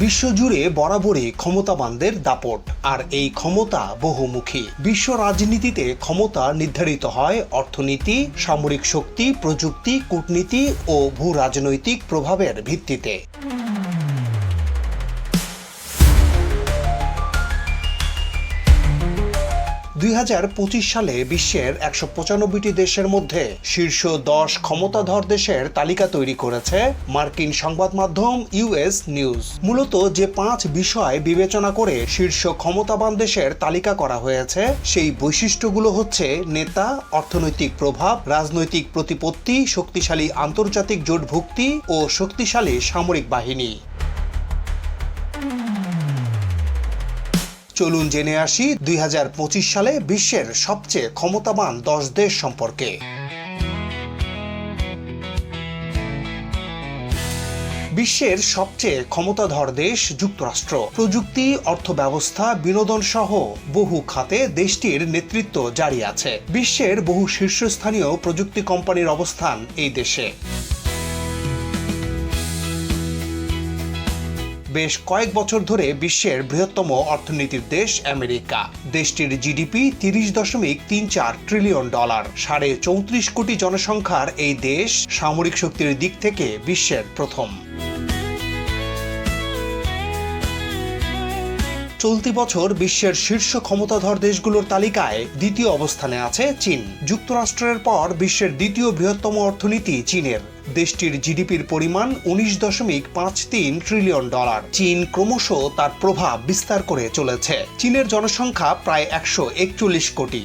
বিশ্বজুড়ে বরাবরই ক্ষমতাবানদের দাপট। আর এই ক্ষমতা বহুমুখী। বিশ্ব রাজনীতিতে ক্ষমতা নির্ধারিত হয় অর্থনীতি, সামরিক শক্তি, প্রযুক্তি, কূটনীতি ও ভূ রাজনৈতিক প্রভাবের ভিত্তিতে। দুই হাজার পঁচিশ সালে বিশ্বের একশো পঁচানব্বইটি দেশের মধ্যে শীর্ষ দশ ক্ষমতাধর দেশের তালিকা তৈরি করেছে মার্কিন সংবাদ মাধ্যম ইউএস নিউজ। মূলত যে পাঁচ বিষয় বিবেচনা করে শীর্ষ ক্ষমতাবান দেশের তালিকা করা হয়েছে, সেই বৈশিষ্ট্যগুলো হচ্ছে নেতা, অর্থনৈতিক প্রভাব, রাজনৈতিক প্রতিপত্তি, শক্তিশালী আন্তর্জাতিক জোটভুক্তি ও শক্তিশালী সামরিক বাহিনী। চলুন জেনে আসি দুই হাজার পঁচিশ সালে বিশ্বের সবচেয়ে ক্ষমতাবান দশ দেশ সম্পর্কে। বিশ্বের সবচেয়ে ক্ষমতাধর দেশ যুক্তরাষ্ট্র। প্রযুক্তি, অর্থব্যবস্থা বিনোদন সহ বহু খাতে দেশটির নেতৃত্ব জারি আছে। বিশ্বের বহু শীর্ষস্থানীয় প্রযুক্তি কোম্পানির অবস্থান এই দেশে। বেশ কয়েক বছর ধরে বিশ্বের বৃহত্তম অর্থনীতির দেশ আমেরিকা। দেশটির জিডিপি তিরিশ দশমিক তিন চার ট্রিলিয়ন ডলার। সাড়ে চৌত্রিশ কোটি জনসংখ্যার এই দেশ সামরিক শক্তির দিক থেকে বিশ্বের প্রথম। চলতি বছর বিশ্বের শীর্ষ ক্ষমতাধর দেশগুলোর তালিকায় দ্বিতীয় অবস্থানে আছে চীন। যুক্তরাষ্ট্রের পর বিশ্বের দ্বিতীয় বৃহত্তম অর্থনীতি চীনের। দেশটির জিডিপির পরিমাণ উনিশ দশমিক পাঁচ তিন ট্রিলিয়ন ডলার। চীন ক্রমশ তার প্রভাব বিস্তার করে চলেছে। চীনের জনসংখ্যা প্রায় একশো একচল্লিশ কোটি।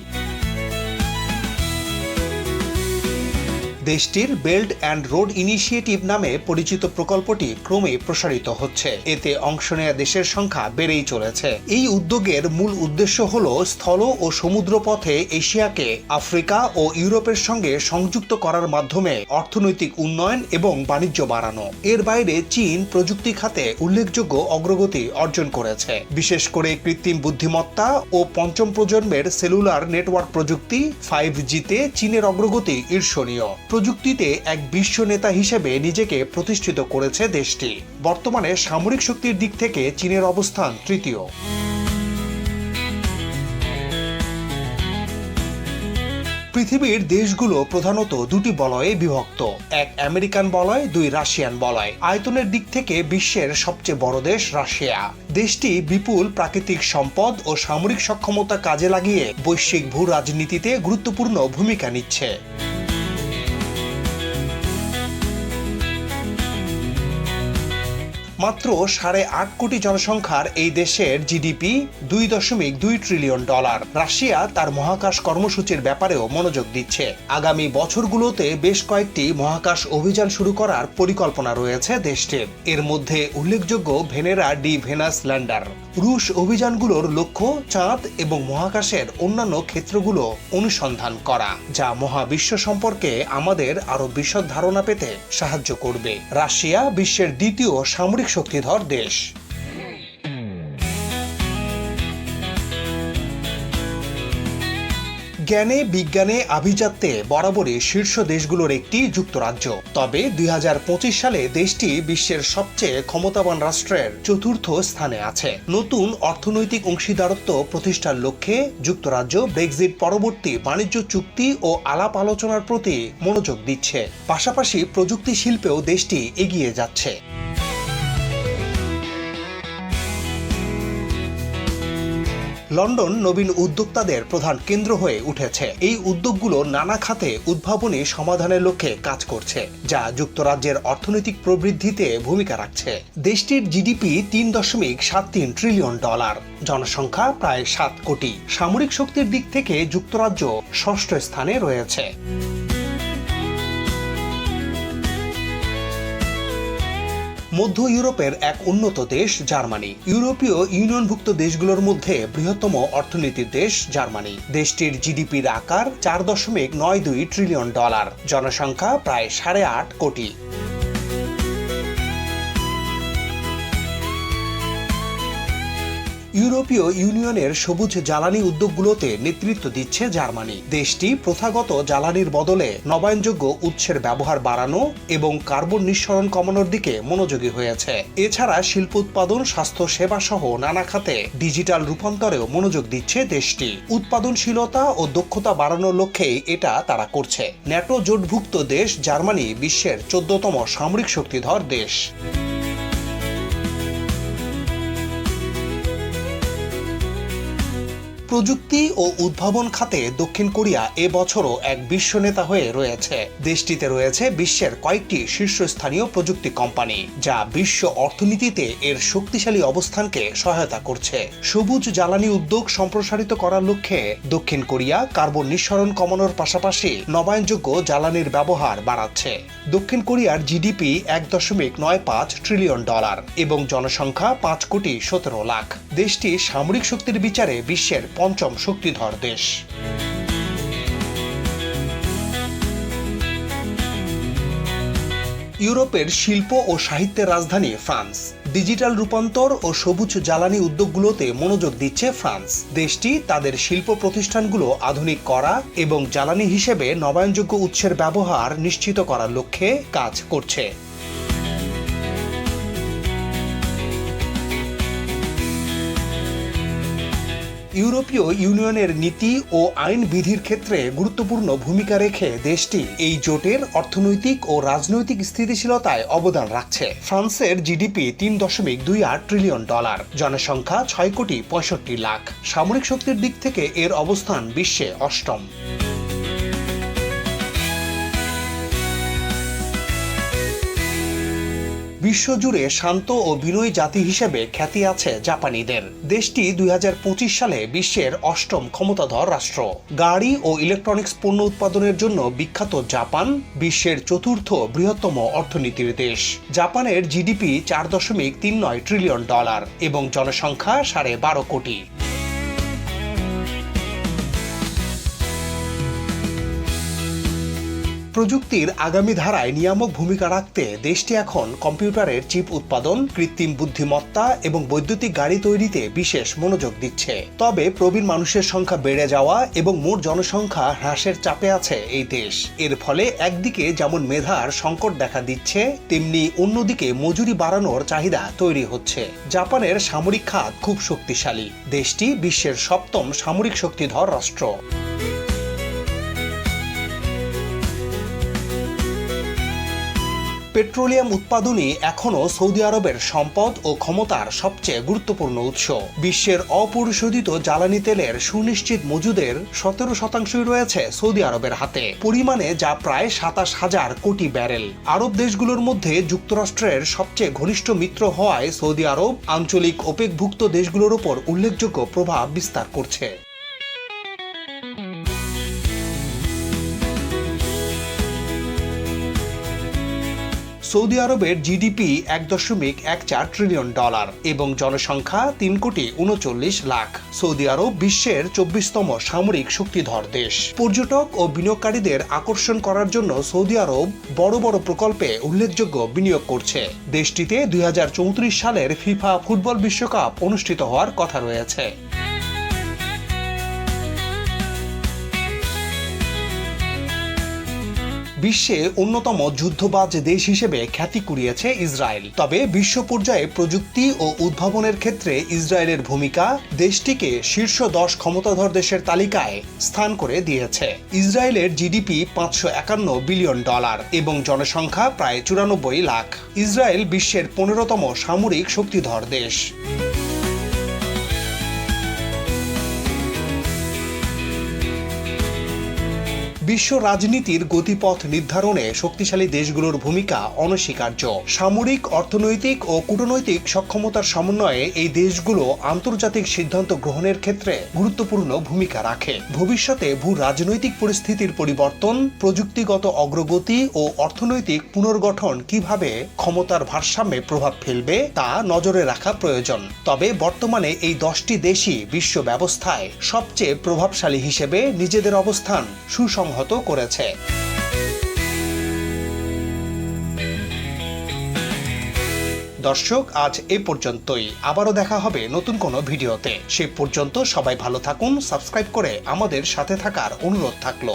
দেশটির বেল্ট অ্যান্ড রোড ইনিশিয়েটিভ নামে পরিচিত প্রকল্পটি ক্রমে প্রসারিত হচ্ছে। এতে অংশ নেয়া দেশের সংখ্যা বেড়েই চলেছে। এই উদ্যোগের মূল উদ্দেশ্য হল স্থল ও সমুদ্র পথে এশিয়াকে আফ্রিকা ও ইউরোপের সঙ্গে সংযুক্ত করার মাধ্যমে অর্থনৈতিক উন্নয়ন এবং বাণিজ্য বাড়ানো। এর বাইরে চীন প্রযুক্তি খাতে উল্লেখযোগ্য অগ্রগতি অর্জন করেছে। বিশেষ করে কৃত্রিম বুদ্ধিমত্তা ও পঞ্চম প্রজন্মের সেলুলার নেটওয়ার্ক প্রযুক্তি ফাইভ জিতে চীনের অগ্রগতি ঈর্ষণীয়। প্রযুক্তিতে এক বিশ্ব নেতা হিসেবে নিজেকে প্রতিষ্ঠিত করেছে দেশটি। বর্তমানে সামরিক শক্তির দিক থেকে চীনের অবস্থান তৃতীয়। পৃথিবীর দেশগুলো প্রধানত দুটি বলয়ে বিভক্ত। এক আমেরিকান বলয়, দুই রাশিয়ান বলয়। আয়তনের দিক থেকে বিশ্বের সবচেয়ে বড় দেশ রাশিয়া। দেশটি বিপুল প্রাকৃতিক সম্পদ ও সামরিক সক্ষমতা কাজে লাগিয়ে বৈশ্বিক ভূ রাজনীতিতে গুরুত্বপূর্ণ ভূমিকা নিচ্ছে। মাত্র সাড়ে আট কোটি জনসংখ্যার এই দেশের জিডিপি দুই দশমিক দুই ট্রিলিয়ন ডলার। রাশিয়া তার মহাকাশ কর্মসূচির ব্যাপারেও মনোযোগ দিচ্ছে। আগামী বছরগুলোতে বেশ কয়েকটি মহাকাশ অভিযান শুরু করার পরিকল্পনা রয়েছে দেশটির। এর মধ্যে উল্লেখযোগ্য ভেনেরা ডি ভেনাস ল্যান্ডার। রুশ অভিযানগুলোর লক্ষ্য, চাঁদ এবং মহাকাশের অন্যান্য ক্ষেত্রগুলো অনুসন্ধান করা, যা মহাবিশ্ব সম্পর্কে আমাদের আরও বিশদ ধারণা পেতে সাহায্য করবে। রাশিয়া বিশ্বের দ্বিতীয় সামরিক শক্তিধর দেশ। জ্ঞানে, বিজ্ঞানে, আভিজাত্যে বরাবরই শীর্ষ দেশগুলোর একটি যুক্তরাজ্য। তবে দুই হাজার পঁচিশ সালে দেশটি বিশ্বের সবচেয়ে ক্ষমতাবান রাষ্ট্রের চতুর্থ স্থানে আছে। নতুন অর্থনৈতিক অংশীদারত্ব প্রতিষ্ঠার লক্ষ্যে যুক্তরাজ্য ব্রেক্সিট পরবর্তী বাণিজ্য চুক্তি ও আলাপ আলোচনার প্রতি মনোযোগ দিচ্ছে। পাশাপাশি প্রযুক্তি শিল্পেও দেশটি এগিয়ে যাচ্ছে। লন্ডন নবীন উদ্যোক্তাদের প্রধান কেন্দ্র হয়ে উঠেছে। এই উদ্যোগগুলো নানা খাতে উদ্ভাবনী সমাধানের লক্ষ্যে কাজ করছে, যা যুক্তরাজ্যের অর্থনৈতিক প্রবৃদ্ধিতে ভূমিকা রাখছে। দেশটির জিডিপি তিন দশমিক সাত তিন ট্রিলিয়ন ডলার, জনসংখ্যা প্রায় সাত কোটি। সামরিক শক্তির দিক থেকে যুক্তরাজ্য ষষ্ঠ স্থানে রয়েছে। মধ্য ইউরোপের এক উন্নত দেশ, জার্মানি। ইউরোপীয় ইউনিয়নভুক্ত দেশগুলোর মধ্যে বৃহত্তম অর্থনীতির দেশ, জার্মানি। দেশটির জিডিপির আকার চার দশমিক নয় দুই ট্রিলিয়ন ডলার। জনসংখ্যা প্রায় সাড়ে আট কোটি। ইউরোপীয় ইউনিয়নের সবুজ জ্বালানি উদ্যোগগুলোতে নেতৃত্ব দিচ্ছে জার্মানি। দেশটি প্রথাগত জ্বালানির বদলে নবায়নযোগ্য উৎসের ব্যবহার বাড়ানো এবং কার্বন নিঃসরণ কমানোর দিকে মনোযোগী হয়েছে। এছাড়া শিল্প উৎপাদন, স্বাস্থ্য সেবা সহ নানা খাতে ডিজিটাল রূপান্তরেও মনোযোগ দিচ্ছে দেশটি। উৎপাদনশীলতা ও দক্ষতা বাড়ানোর লক্ষ্যেই এটা তারা করছে। ন্যাটো জোটভুক্ত দেশ জার্মানি বিশ্বের চোদ্দতম সামরিক শক্তিধর দেশ। প্রযুক্তি ও উদ্ভাবন খাতে দক্ষিণ কোরিয়া এবছরও এক বিশ্ব নেতা হয়ে রয়েছে। দেশটিতে রয়েছে বিশ্বের কয়েকটি শীর্ষস্থানীয় প্রযুক্তি কোম্পানি, যা বিশ্ব অর্থনীতিতে এর শক্তিশালী অবস্থানকে সহায়তা করছে। সবুজ জ্বালানি উদ্যোগ সম্প্রসারিত করার লক্ষ্যে দক্ষিণ কোরিয়া কার্বন নিঃসরণ কমানোর পাশাপাশি নবায়নযোগ্য জ্বালানির ব্যবহার বাড়াচ্ছে। দক্ষিণ কোরিয়ার জিডিপি এক দশমিক নয় পাঁচ ট্রিলিয়ন ডলার এবং জনসংখ্যা পাঁচ কোটি সতেরো লাখ। দেশটি সামরিক শক্তির বিচারে বিশ্বের পঞ্চম শক্তিধর দেশ। ইউরোপের শিল্প ও সাহিত্যের রাজধানী ফ্রান্স। ডিজিটাল রূপান্তর ও সবুজ জ্বালানি উদ্যোগগুলোতে মনোযোগ দিচ্ছে ফ্রান্স। দেশটি তাদের শিল্প প্রতিষ্ঠানগুলো আধুনিক করা এবং জ্বালানি হিসেবে নবায়নযোগ্য উৎসের ব্যবহার নিশ্চিত করার লক্ষ্যে কাজ করছে। ইউরোপীয় ইউনিয়নের নীতি ও আইন বিধির ক্ষেত্রে গুরুত্বপূর্ণ ভূমিকা রেখে দেশটি এই জোটের অর্থনৈতিক ও রাজনৈতিক স্থিতিশীলতায় অবদান রাখছে। ফ্রান্সের জিডিপি তিন দশমিক দুই আট ট্রিলিয়ন ডলার, জনসংখ্যা ছয় কোটি পঁয়ষট্টি লাখ। সামরিক শক্তির দিক থেকে এর অবস্থান বিশ্বে অষ্টম। বিশ্বজুড়ে শান্ত ও বিনয়ী জাতি হিসেবে খ্যাতি আছে জাপানিদের। দেশটি দুই হাজার পঁচিশ সালে বিশ্বের অষ্টম ক্ষমতাধর রাষ্ট্র। গাড়ি ও ইলেকট্রনিক্স পণ্য উৎপাদনের জন্য বিখ্যাত জাপান বিশ্বের চতুর্থ বৃহত্তম অর্থনীতির দেশ। জাপানের জিডিপি চার দশমিক তিন নয় ট্রিলিয়ন ডলার এবং জনসংখ্যা সাড়ে বারো কোটি। প্রযুক্তির আগামী ধারায় নিয়ামক ভূমিকা রাখতে দেশটি এখন কম্পিউটারের চিপ উৎপাদন, কৃত্রিম বুদ্ধিমত্তা এবং বৈদ্যুতিক গাড়ি তৈরিতে বিশেষ মনোযোগ দিচ্ছে। তবে প্রবীণ মানুষের সংখ্যা বেড়ে যাওয়া এবং মোট জনসংখ্যা হ্রাসের চাপে আছে এই দেশ। এর ফলে একদিকে যেমন মেধার সংকট দেখা দিচ্ছে, তেমনি অন্যদিকে মজুরি বাড়ানোর চাহিদা তৈরি হচ্ছে। জাপানের সামরিক খাত খুব শক্তিশালী। দেশটি বিশ্বের সপ্তম সামরিক শক্তিধর রাষ্ট্র। পেট্রোলিয়াম উৎপাদনই এখনও সৌদি আরবের সম্পদ ও ক্ষমতার সবচেয়ে গুরুত্বপূর্ণ উৎস। বিশ্বের অপরিশোধিত জ্বালানি তেলের সুনিশ্চিত মজুদের সতেরো শতাংশই রয়েছে সৌদি আরবের হাতে। পরিমাণে যা প্রায় সাতাশ হাজার কোটি ব্যারেল। আরব দেশগুলোর মধ্যে যুক্তরাষ্ট্রের সবচেয়ে ঘনিষ্ঠ মিত্র হওয়ায় সৌদি আরব আঞ্চলিক ওপেকভুক্ত দেশগুলোর উপর উল্লেখযোগ্য প্রভাব বিস্তার করছে। সৌদি আরবের জিডিপি এক দশমিক এক চার ট্রিলিয়ন ডলার এবং জনসংখ্যা তিন কোটি উনচল্লিশ লাখ। সৌদি আরব বিশ্বের চব্বিশতম সামরিক শক্তিধর দেশ। পর্যটক ও বিনিয়োগকারীদের আকর্ষণ করার জন্য সৌদি আরব বড় বড় প্রকল্পে উল্লেখযোগ্য বিনিয়োগ করছে। দেশটিতে দুই হাজার চৌত্রিশ সালের ফিফা ফুটবল বিশ্বকাপ অনুষ্ঠিত হওয়ার কথা রয়েছে। বিশ্বে অন্যতম যুদ্ধবাজ দেশ হিসেবে খ্যাতি কুড়িয়েছে ইসরায়েল। তবে বিশ্ব পর্যায়ে প্রযুক্তি ও উদ্ভাবনের ক্ষেত্রে ইসরায়েলের ভূমিকা দেশটিকে শীর্ষ দশ ক্ষমতাধর দেশের তালিকায় স্থান করে দিয়েছে। ইসরায়েলের জিডিপি পাঁচশো একান্ন বিলিয়ন ডলার এবং জনসংখ্যা প্রায় চুরানব্বই লাখ। ইসরায়েল বিশ্বের পনেরোতম সামরিক শক্তিধর দেশ। বিশ্ব রাজনীতির গতিপথ নির্ধারণে শক্তিশালী দেশগুলোর ভূমিকা অনস্বীকার্য। সামরিক, অর্থনৈতিক ও কূটনৈতিক সক্ষমতার সমন্বয়ে এই দেশগুলো আন্তর্জাতিক সিদ্ধান্ত গ্রহণের ক্ষেত্রে গুরুত্বপূর্ণ ভূমিকা রাখে। ভবিষ্যতে ভূ রাজনৈতিক পরিস্থিতির পরিবর্তন, প্রযুক্তিগত অগ্রগতি ও অর্থনৈতিক পুনর্গঠন কীভাবে ক্ষমতার ভারসাম্যে প্রভাব ফেলবে তা নজরে রাখা প্রয়োজন। তবে বর্তমানে এই দশটি দেশই বিশ্ব ব্যবস্থায় সবচেয়ে প্রভাবশালী হিসেবে নিজেদের অবস্থান সুসংহত করেছে। দর্শক, আজ এ পর্যন্তই। আবারও দেখা হবে নতুন কোনো ভিডিওতে। সে পর্যন্ত সবাই ভালো থাকুন, সাবস্ক্রাইব করে আমাদের সাথে থাকার অনুরোধ থাকল।